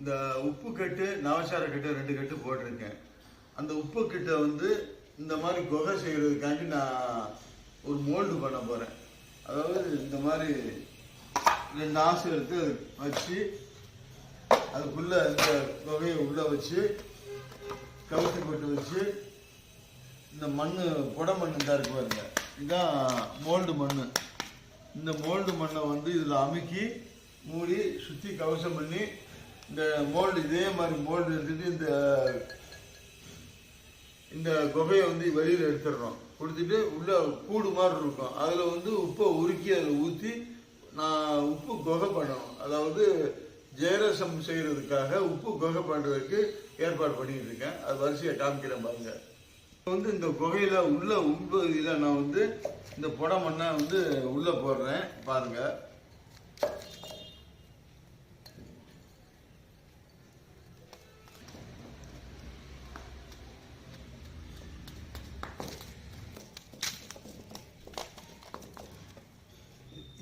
இந்த உப்பு கட்டு நவசார கட்டு ரெண்டு கட்டு போட்டிருக்கேன். அந்த உப்பு கட்டை வந்து இந்த மாதிரி குகை செய்கிறதுக்காண்டி நான் ஒரு மோல்டு பண்ண போகிறேன் அதாவது இந்த மாதிரி ரெண்டு ஆசை எடுத்து அது வச்சு அதுக்குள்ளே இந்த குகையை உள்ளே வச்சு கவுத்தி போட்டு வச்சு இந்த மண் புட மண் தான் இருக்கு பாருங்க. இதுதான் மோல்டு மண் இந்த மோல்டு மண்ணை வந்து இதில் அமுக்கி மூடி சுற்றி கவசம் பண்ணி இந்த மோல்டு இதே மாதிரி மோல்டு எடுத்துட்டு இந்த இந்த குகையை வந்து வெளியில் எடுத்துடுறோம். கொடுத்துட்டு உள்ள கூடு மாதிரி இருக்கும். அதில் வந்து உப்பை உருக்கி அதில் ஊற்றி நான் உப்பு குகை பண்ணணும். அதாவது ஜெயரசம் செய்கிறதுக்காக உப்பு குகை பண்ணுறதுக்கு ஏற்பாடு பண்ணிகிட்டு இருக்கேன். அது வரிசையை காமிக்கிறேன் பாருங்க. வந்து இந்த குகையில் உள்ள உள்பகுதியில் நான் வந்து இந்த புடமண்ணை வந்து உள்ளே போடுறேன். பாருங்கள்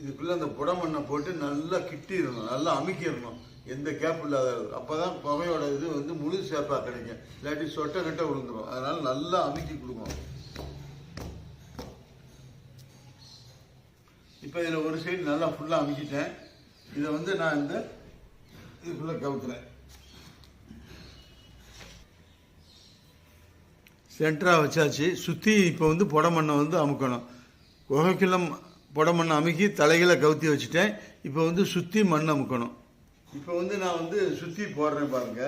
இதுக்குள்ளே அந்த புட மண்ணை போட்டு நல்லா கிட்டிடணும் நல்லா அமைக்கிடணும். எந்த கேப் இல்லாத அப்பதான் புகையோட இது வந்து முழு சேப்பாக கிடைக்கும். இல்லாட்டி சொட்டை கட்ட விழுந்துரும். அதனால் நல்லா அமுக்கி கொடுக்கணும். இப்போ இதில் ஒரு சைடு நல்லா ஃபுல்லாக அமுக்கிட்டேன். இதை வந்து நான் இந்த இதுக்குள்ளே கவுத்துறேன். சென்டராக வச்சாச்சு. சுற்றி இப்போ வந்து புடமண்ணை வந்து அமுக்கணும். புட மண்ணை அமுக்கி தலைகளை கவுத்தி வச்சுட்டேன். இப்போ வந்து சுற்றி மண் அமுக்கணும். இப்போ வந்து நான் வந்து சுற்றி போடுறேன் பாருங்க.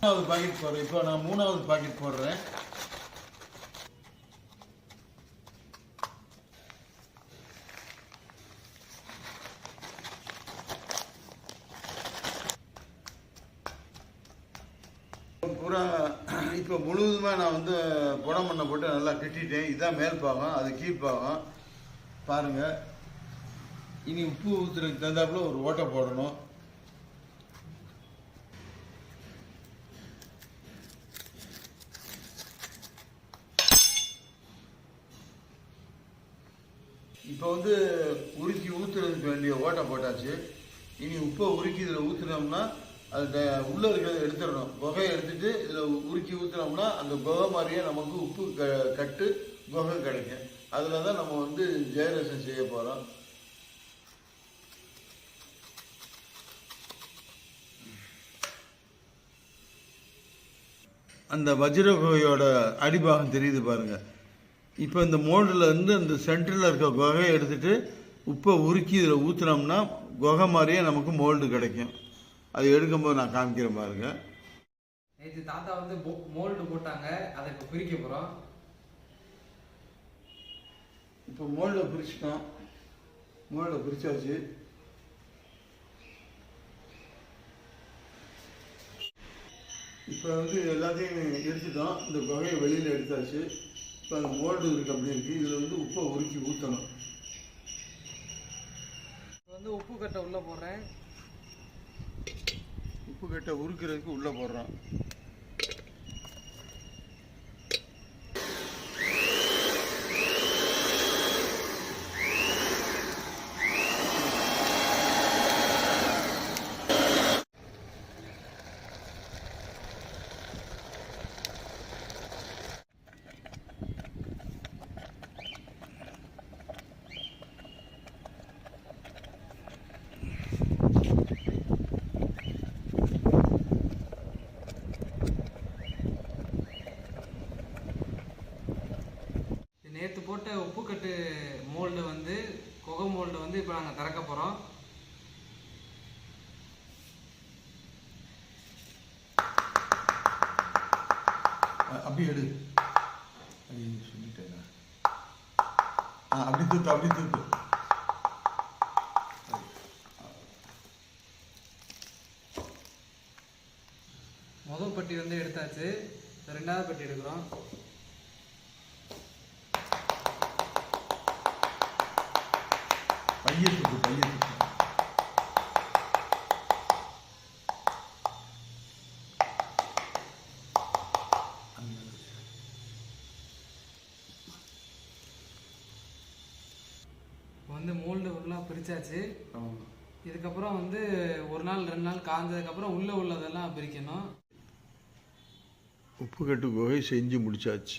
மூணாவது பாக்கெட் போடுறேன். இப்போ நான் மூணாவது பாக்கெட் போடுறேன். பூரா இப்போ முழுவதுமாக நான் வந்து புடம் பண்ண போட்டு நல்லா கட்டிட்டேன் இதுதான் மேல் பாகம் அது கீழ்ப்பாகம் பாருங்கள் இனி உப்பு ஊற்றுறதுக்கு தகுந்தாப்புல ஒரு ஓட்டை போடணும். இப்போ வந்து உருக்கி ஊற்றுறதுக்கு வேண்டிய ஓட்டை போட்டாச்சு. இனி உப்பை உருக்கி இதில் ஊற்றுனோம்னா அது உள்ளே உள்ள இருக்கிறத எடுத்துடணும். குகையை எடுத்துட்டு இதில் உருக்கி ஊற்றுனோம்னா அந்த குகை மாதிரியே நமக்கு உப்பு க கட்டு குகை கிடைக்கும். அதில் தான் நம்ம வந்து ஜெயரசம் செய்ய போகிறோம் அந்த வஜ்ர குகையோட அடிபாகம் தெரியுது பாருங்கள் இப்போ இந்த மோல்டிலேருந்து அந்த சென்டரில் இருக்க குகையை எடுத்துகிட்டு உப்பை உருக்கி இதில் ஊற்றுனோம்னா குகை மாதிரியே நமக்கு மோல்டு கிடைக்கும். அது எடுக்கும்போது நான் காமிக்கிறேன் பாருங்க. நேற்று தாத்தா வந்து மோல்டு போட்டாங்க அதை இப்போ பிரிக்க போகிறோம் இப்போ மோல்டை பிரிச்சிட்டோம். மோல்டை பிரிச்சாச்சு. இப்போ வந்து எல்லாத்தையும் எடுத்துட்டோம். இந்த குகையை வெளியில் எடுத்தாச்சு. இப்போ அந்த மோல்டு இருக்கு அப்படி இருக்கு. இதில் வந்து உப்பை உருக்கி ஊற்றணும் இப்போ வந்து உப்பு கட்டை உள்ளே போடுறேன். உப்பு கட்டை உருக்கிறதுக்கு உள்ளே போடுறோம். நேற்று போட்ட உப்புக்கட்டு மோல்டு வந்து குகை மோல்டு வந்து இப்போ நாங்கள் திறக்க போகிறோம் அப்படி எடு. சொல்லிட்டேனா ஆ அப்படி தூக்கு அப்படி தூக்கு. முதல் பெட்டி வந்து எடுத்தாச்சு. ரெண்டாவது பெட்டி எடுக்கிறோம். பைய சுத்து வந்து மோல்டு ஃபுல்லாக பிரித்தாச்சு இதுக்கப்புறம் வந்து ஒரு நாள் ரெண்டு நாள் காய்ஞ்சதுக்கப்புறம் உள்ளே உள்ளதெல்லாம் பிரிக்கணும். உப்பு உப்புக்கட்டு குகை செஞ்சு முடிச்சாச்சு.